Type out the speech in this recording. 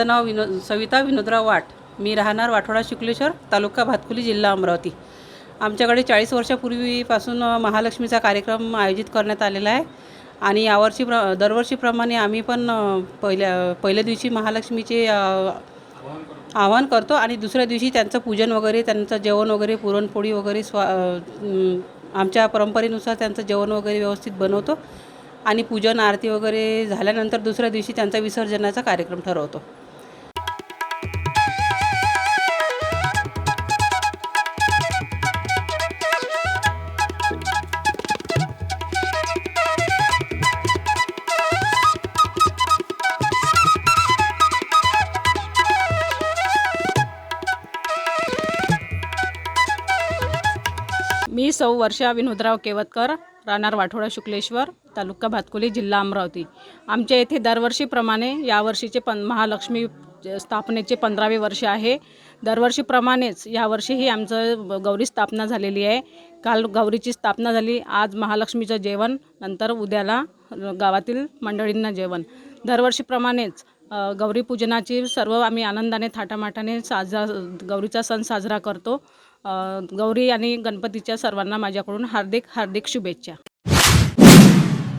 माझं नाव विनो सविता विनोदराव वाट. मी राहणार वाठोडा शुक्लेश्वर तालुका भातकुली जिल्हा अमरावती. आमच्याकडे चाळीस वर्षापूर्वीपासून महालक्ष्मीचा कार्यक्रम आयोजित करण्यात आलेला आहे. आणि यावर्षी प्र दरवर्षीप्रमाणे आम्ही पण पहिल्या पहिल्या दिवशी महालक्ष्मीचे आवाहन करतो. आणि दुसऱ्या दिवशी त्यांचं पूजन वगैरे त्यांचं जेवण वगैरे पुरणपोळी वगैरे स्वा आमच्या परंपरेनुसार त्यांचं जेवण वगैरे व्यवस्थित बनवतो. आणि पूजन आरती वगैरे झाल्यानंतर दुसऱ्या दिवशी त्यांचा विसर्जनाचा कार्यक्रम ठरवतो. मी सौ वर्षा विनोदराव केवतकर राहणार वाठोडा शुक्लेश्वर तालुका भातकुली जिल्हा अमरावती. आमच्या येथे दरवर्षीप्रमाणे यावर्षीचे पं महालक्ष्मी स्थापनेचे पंधरावे वर्ष आहे. दरवर्षीप्रमाणेच यावर्षीही आमचं गौरी स्थापना झालेली आहे. काल गौरीची स्थापना झाली. आज महालक्ष्मीचं जेवण नंतर उद्याला गावातील मंडळींना जेवण. दरवर्षीप्रमाणेच गौरीपूजनाची सर्व आम्ही आनंदाने थाटामाटाने साजरा गौरीचा सण साजरा करतो. गौरी आणि गणपतीच्या सर्वांना माझ्याकडून हार्दिक हार्दिक शुभेच्छा.